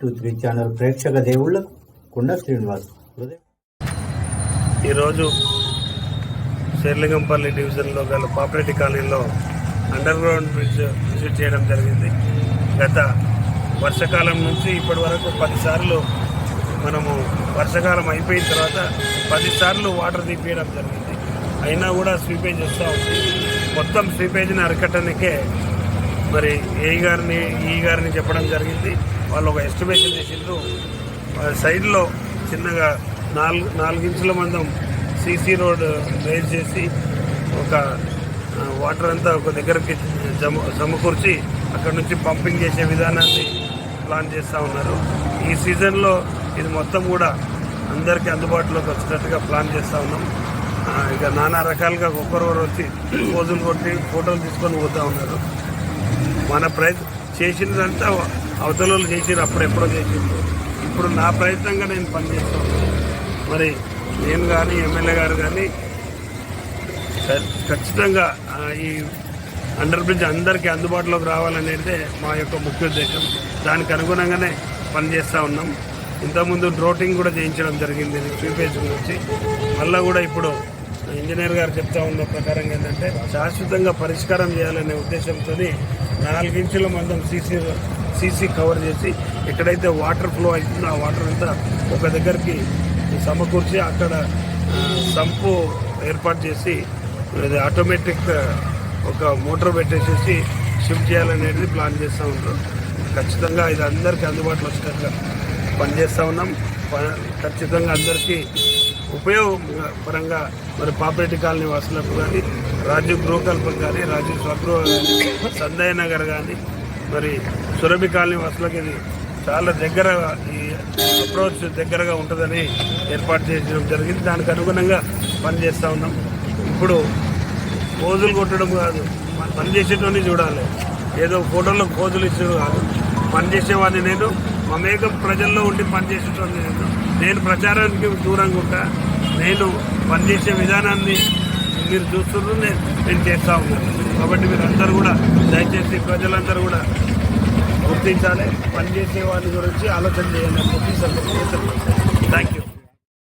Two three channel ప్రేక్షక దేవుళ్ళకు కుండ శ్రీనివాస్ ఈరోజు శర్లింగంపల్లి డివిజన్లో గల పాపిరెడ్డి కాలనీలో అండర్ గ్రౌండ్ బ్రిడ్జ్ విజిట్ చేయడం జరిగింది. గత వర్షాకాలం నుంచి ఇప్పటి వరకు పదిసార్లు మనము వర్షాకాలం అయిపోయిన తర్వాత పదిసార్లు వాటర్ తీపియడం జరిగింది. అయినా కూడా స్వీపేజ్ వస్తూ ఉంది. మొత్తం స్వీపేజ్ని అరికట్టడానికే మరి ఏ గారిని ఈ గారిని చెప్పడం జరిగింది. వాళ్ళు ఒక ఎస్టిమేషన్ చేసిండ్రు. సైడ్లో చిన్నగా నాలుగు నాలుగించుల మందం సీసీ రోడ్ రేజ్ చేసి ఒక వాటర్ అంతా ఒక దగ్గరికి జమ సమకూర్చి అక్కడ నుంచి పంపింగ్ చేసే విధానాన్ని ప్లాన్ చేస్తూ ఉన్నారు. ఈ సీజన్లో ఇది మొత్తం కూడా అందరికీ అందుబాటులోకి వచ్చినట్టుగా ప్లాన్ చేస్తూ ఉన్నాం. ఇక నానా రకాలుగా ఒక్కొక్కరు వచ్చి పోజులు కొట్టి ఫోటోలు తీసుకొని పోతూ ఉన్నారు. మన ప్రయత్నం చేసినదంతా అవతల వాళ్ళు అప్పుడెప్పుడో అప్పుడు చేసిండ్రు ఇప్పుడు నా ప్రయత్నంగా నేను పనిచేస్తాను. మరి నేను కానీ ఎమ్మెల్యే గారు కానీ ఖచ్చితంగా ఈ అండర్ బ్రిడ్జ్ అందరికీ అందుబాటులోకి రావాలనేదే మా యొక్క ముఖ్య ఉద్దేశం. దానికి అనుగుణంగానే పనిచేస్తూ ఉన్నాం. ఇంతకుముందు డ్రోటింగ్ కూడా చేయించడం జరిగింది స్వీపేజ్ గురించి. మళ్ళీ కూడా ఇప్పుడు ఇంజనీర్ గారు చెప్తా ఉన్న ప్రకారం ఏంటంటే శాశ్వతంగా పరిష్కారం చేయాలనే ఉద్దేశంతో నాలుగించుల మందం సీసీ సీసీ కవర్ చేసి ఎక్కడైతే వాటర్ ఫ్లో అవుతుందో ఆ వాటర్ అంతా ఒక దగ్గరికి సమకూర్చి అక్కడ సంపు ఏర్పాటు చేసి ఆటోమేటిక్ ఒక మోటార్ పెట్టేసేసి షిఫ్ట్ చేయాలనేది ప్లాన్ చేస్తూ ఉంటాం ఖచ్చితంగా ఇది అందరికీ అందుబాటులో వచ్చేటట్లుగా పనిచేస్తూ ఉన్నాం. ప- ఖచ్చితంగా అందరికీ ఉపయోగపరంగా మరి పాపిరెడ్డి కాలనీ వాసులకు కానీ రాజీవ్ గృహకల్పం కానీ రాజీవ్ స్వగృహ కానీ సందయ్య నగర్ కానీ మరి సురభి కాలనీ వాసులకు ఇది చాలా దగ్గర ఈ అప్రోచ్ దగ్గరగా ఉంటుందని ఏర్పాటు చేయడం జరిగింది. దానికి అనుగుణంగా పనిచేస్తూ ఉన్నాం. ఇప్పుడు పోజులు కొట్టడం కాదు మన- పని చేసేటోని చూడాలి. ఏదో ఫోటోలో పోజులు ఇచ్చేది కాదు. పని చేసేవాడిని నేను మమేకం ప్రజల్లో ఉండి పని నేను. నేను ప్రచారానికి దూరంగా ఉంటా. నేను పనిచేసే విధానాన్ని మీరు చూస్తున్నారు నేను నేను చేస్తూ ఉన్నాను కాబట్టి మీరు అందరూ కూడా దయచేసి ప్రజలందరూ కూడా గుర్తించాలి. పనిచేసే వారి గురించి ఆలోచన చేయాలని చెప్పి థ్యాంక్ యూ